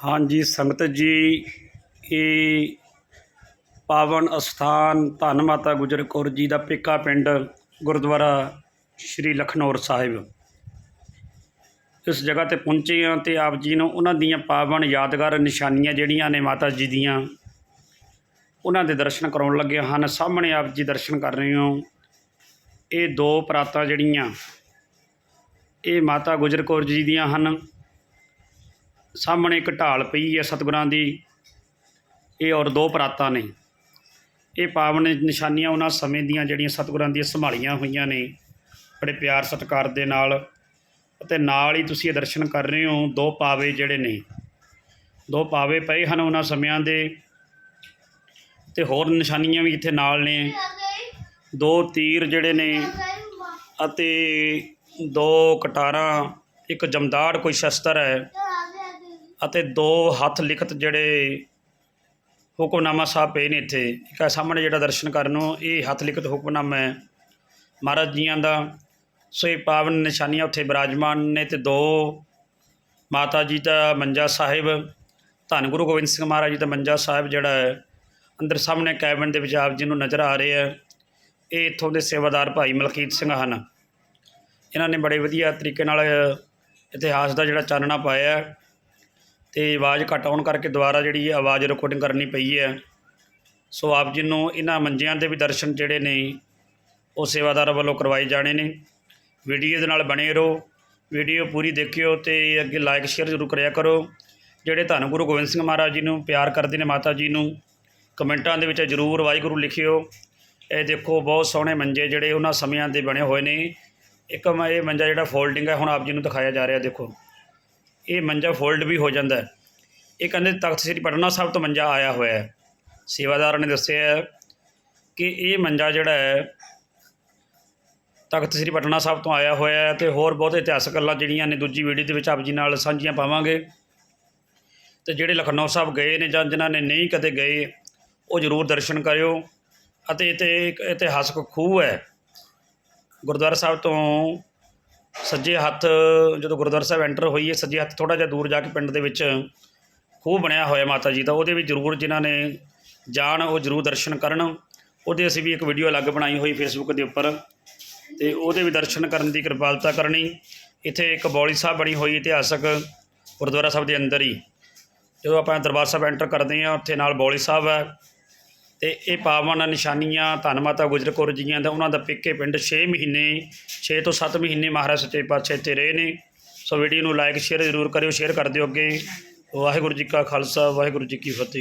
ਹਾਂਜੀ, ਸੰਗਤ ਜੀ, ਇਹ ਪਾਵਨ ਅਸਥਾਨ ਧੰਨ ਮਾਤਾ ਗੁਜਰ ਕੌਰ ਜੀ ਦਾ ਪੇਕਾ ਪਿੰਡ ਗੁਰਦੁਆਰਾ ਸ਼੍ਰੀ ਲਖਨੌਰ ਸਾਹਿਬ। ਇਸ ਜਗ੍ਹਾ ਤੇ ਪਹੁੰਚੇ ਹਾਂ ਤੇ ਆਪ ਜੀ ਨੂੰ ਉਹਨਾਂ ਦੀਆਂ ਪਾਵਨ ਯਾਦਗਾਰ ਨਿਸ਼ਾਨੀਆਂ ਜਿਹੜੀਆਂ ਨੇ ਮਾਤਾ ਜੀ ਦੀਆਂ, ਉਹਨਾਂ ਦੇ ਦਰਸ਼ਨ ਕਰਾਉਣ ਲੱਗੇ ਹਨ ਸਾਹਮਣੇ ਆਪ ਜੀ ਦਰਸ਼ਨ ਕਰ ਰਹੇ ਹੋ। ਇਹ ਦੋ ਪਰਾਤਾਂ ਜਿਹੜੀਆਂ, ਇਹ ਮਾਤਾ ਗੁਜਰ ਕੌਰ ਜੀ ਦੀਆਂ ਹਨ। ਸਾਹਮਣੇ ਇੱਕ ਢਾਲ ਪਈ ਹੈ ਸਤਿਗੁਰਾਂ ਦੀ। ਇਹ ਔਰ ਦੋ ਪਰਾਤਾਂ ਨੇ। ਇਹ ਪਾਵਨ ਨਿਸ਼ਾਨੀਆਂ ਉਹਨਾਂ ਸਮੇਂ ਦੀਆਂ ਜਿਹੜੀਆਂ ਸਤਿਗੁਰਾਂ ਦੀਆਂ ਸੰਭਾਲੀਆਂ ਹੋਈਆਂ ਨੇ। ਬੜੇ ਪਿਆਰ ਸਤਿਕਾਰ ਦੇ ਨਾਲ ਅਤੇ ਨਾਲ ਹੀ ਤੁਸੀਂ ਇਹ ਦਰਸ਼ਨ ਕਰ ਰਹੇ ਹੋ, ਦੋ ਪਾਵੇ ਜਿਹੜੇ ਨੇ। ਦੋ ਪਾਵੇ ਪਏ ਹਨ ਉਹਨਾਂ ਸਮਿਆਂ ਦੇ ਤੇ ਹੋਰ ਨਿਸ਼ਾਨੀਆਂ ਵੀ ਇੱਥੇ ਨਾਲ ਨੇ। ਦੋ ਤੀਰ ਜਿਹੜੇ ਨੇ ਅਤੇ ਦੋ ਕਟਾਰਾਂ, ਇੱਕ ਜਮਦਾੜ ਕੋਈ ਸ਼ਸਤਰ ਹੈ। ਅਤੇ ਦੋ ਹੱਥ ਲਿਖਤ ਜਿਹੜੇ ਹੁਕਮਨਾਮਾ ਸਾਹਿਬ ਪਏ ਨੇ ਇੱਥੇ। ਇੱਕ ਆਹ ਸਾਹਮਣੇ ਜਿਹੜਾ ਦਰਸ਼ਨ ਕਰਨ ਨੂੰ, ਇਹ ਹੱਥ ਲਿਖਤ ਹੁਕਮਨਾਮਾ ਹੈ। ਮਹਾਰਾਜ ਜੀਆਂ ਦਾ ਸੋ ਇਹ ਪਾਵਨ ਨਿਸ਼ਾਨੀਆਂ ਉੱਥੇ ਬਿਰਾਜਮਾਨ ਨੇ ਤੇ ਦੋ ਮਾਤਾ ਜੀ ਦਾ ਮੰਜਾ ਸਾਹਿਬ, ਧੰਨ ਗੁਰੂ ਗੋਬਿੰਦ ਸਿੰਘ ਮਹਾਰਾਜ ਜੀ ਦਾ ਮੰਜਾ ਸਾਹਿਬ ਜਿਹੜਾ ਹੈ, ਅੰਦਰ ਸਾਹਮਣੇ ਕੈਬਨ ਦੇ ਵਿੱਚ ਆਪ ਜੀ ਨੂੰ ਨਜ਼ਰ ਆ ਰਹੇ ਹੈ। ਇਹ ਇੱਥੋਂ ਦੇ ਸੇਵਾਦਾਰ ਭਾਈ ਮਲਕੀਤ ਸਿੰਘ ਹਨ। ਇਹਨਾਂ ਨੇ ਬੜੇ ਵਧੀਆ ਤਰੀਕੇ ਨਾਲ ਇਤਿਹਾਸ ਦਾ ਜਿਹੜਾ ਚਾਨਣਾ ਪਾਇਆ ਤੇ ਆਵਾਜ਼ ਘੱਟ ਆਉਣ ਕਰਕੇ ਦੁਬਾਰਾ ਜਿਹੜੀ ਆਵਾਜ਼ ਰਿਕਾਰਡਿੰਗ ਕਰਨੀ ਪਈ ਹੈ। ਸੋ ਆਪ ਜੀ ਨੂੰ ਇਹਨਾਂ ਮੰਜਿਆਂ ਦੇ ਵੀ ਦਰਸ਼ਨ ਜਿਹੜੇ ਨੇ, ਉਹ ਸੇਵਾਦਾਰ ਵੱਲੋਂ ਕਰਵਾਏ ਜਾਣੇ ਨੇ। ਵੀਡੀਓ ਦੇ ਨਾਲ ਬਣੇ ਰਹੋ, ਵੀਡੀਓ ਪੂਰੀ ਦੇਖਿਓ ਤੇ ਅੱਗੇ ਲਾਈਕ ਸ਼ੇਅਰ ਜ਼ਰੂਰ ਕਰਿਆ ਕਰੋ। ਜਿਹੜੇ ਧੰਨ ਗੁਰੂ ਗੋਬਿੰਦ ਸਿੰਘ ਮਹਾਰਾਜ ਜੀ ਨੂੰ ਪਿਆਰ ਕਰਦੇ ਨੇ ਮਾਤਾ ਜੀ ਨੂੰ, ਕਮੈਂਟਾਂ ਦੇ ਵਿੱਚ ਜ਼ਰੂਰ ਵਾਹਿਗੁਰੂ ਲਿਖਿਓ। ਇਹ ਦੇਖੋ ਬਹੁਤ ਸੋਹਣੇ ਮੰਜੇ ਜਿਹੜੇ ਉਹਨਾਂ ਸਮਿਆਂ ਦੇ ਬਣੇ ਹੋਏ ਨੇ। ਇੱਕ ਇਹ ਮੰਜਾ ਜਿਹੜਾ ਫੋਲਡਿੰਗ ਹੈ, ਹੁਣ ਆਪ ਜੀ ਨੂੰ ਦਿਖਾਇਆ ਜਾ ਰਿਹਾ, ਦੇਖੋ। ਇਹ ਮੰਜਾ ਫੋਲਡ ਵੀ ਹੋ ਜਾਂਦਾ ਹੈ। ਇਹ ਕਹਿੰਦੇ ਤਖਤ ਸ੍ਰੀ ਪਟਨਾ ਸਾਹਿਬ ਤੋਂ ਮੰਜਾ ਆਇਆ ਹੋਇਆ ਹੈ। ਸੇਵਾਦਾਰ ਨੇ ਦੱਸਿਆ ਕਿ ਇਹ ਮੰਜਾ ਜਿਹੜਾ ਹੈ, ਤਖਤ ਸ੍ਰੀ ਪਟਨਾ ਸਾਹਿਬ ਤੋਂ ਆਇਆ ਹੋਇਆ ਹੈ ਤੇ ਹੋਰ ਬਹੁਤ ਇਤਿਹਾਸਕ ਗੱਲਾਂ ਜਿਹੜੀਆਂ ਨੇ ਦੂਜੀ ਵੀਡੀਓ ਦੇ ਵਿੱਚ ਆਪ ਜੀ ਨਾਲ ਸਾਂਝੀਆਂ ਪਾਵਾਂਗੇ। ਤੇ ਜਿਹੜੇ ਲਖਨਊ ਸਾਹਿਬ ਗਏ ਨੇ ਜਾਂ ਜਿਨ੍ਹਾਂ ਨੇ ਨਹੀਂ ਕਦੇ ਗਏ, ਉਹ ਜ਼ਰੂਰ ਦਰਸ਼ਨ ਕਰਿਓ। ਅਤੇ ਇਹ ਇੱਥੇ ਇੱਕ ਇਤਿਹਾਸਕ ਖੂਹ ਹੈ। ਗੁਰਦੁਆਰਾ ਸਾਹਿਬ ਤੋਂ ਸੱਜੇ ਹੱਥ ਜਦੋਂ ਗੁਰਦੁਆਰਾ ਸਾਹਿਬ ਐਂਟਰ ਹੋਈਏ, ਸੱਜੇ ਹੱਥ ਥੋੜਾ ਜਿਹਾ ਦੂਰ ਜਾ ਕੇ ਪਿੰਡ ਦੇ ਵਿੱਚ ਖੂਹ ਬਣਿਆ ਹੋਇਆ ਮਾਤਾ ਜੀ ਦਾ, ਉਹਦੇ ਵੀ ਜ਼ਰੂਰ ਜਿਨ੍ਹਾਂ ਨੇ ਜਾਣ, ਉਹ ਜ਼ਰੂਰ ਦਰਸ਼ਨ ਕਰਨ। ਉਹਦੇ ਅਸੀਂ ਵੀ ਇੱਕ ਵੀਡੀਓ ਅਲੱਗ ਬਣਾਈ ਹੋਈ ਫੇਸਬੁੱਕ ਦੇ ਉੱਪਰ, ਤੇ ਉਹਦੇ ਵੀ ਦਰਸ਼ਨ ਕਰਨ ਦੀ ਕਿਰਪਾਲਤਾ ਕਰਨੀ। ਇੱਥੇ ਇੱਕ ਬੌਲੀ ਸਾਹਿਬ ਬਣੀ ਹੋਈ, ਇਤਿਹਾਸਕ ਗੁਰਦੁਆਰਾ ਸਾਹਿਬ ਦੇ ਅੰਦਰ ਹੀ। ਜਦੋਂ ਆਪਾਂ ਦਰਬਾਰ ਸਾਹਿਬ ਐਂਟਰ ਕਰਦੇ ਹਾਂ, ਉੱਥੇ ਨਾਲ ਬੌਲੀ ਸਾਹਿਬ ਹੈ। ਤੇ ਇਹ ਪਾਵਨ ਨਿਸ਼ਾਨੀਆਂ ਧੰਨ ਮਾਤਾ ਗੁਜਰ ਕੌਰ ਜੀਆਂ ਦਾ, ਉਹਨਾਂ ਦਾ ਪਿੱਕੇ ਪਿੰਡ 6 ਮਹੀਨੇ 6 ਤੋਂ 7 ਮਹੀਨੇ ਮਹਾਰਾਜ ਸੱਚੇ ਪਾਤਸ਼ਾਹ ਇੱਥੇ ਰਹੇ ਨੇ। ਸੋ ਵੀਡੀਓ ਨੂੰ ਲਾਈਕ ਸ਼ੇਅਰ ਜ਼ਰੂਰ ਕਰਿਓ ਸ਼ੇਅਰ ਕਰ ਦਿਓ ਅੱਗੇ। ਵਾਹਿਗੁਰੂ ਜੀ ਕਾ ਖਾਲਸਾ, ਵਾਹਿਗੁਰੂ ਜੀ ਕੀ ਫਤਿਹ।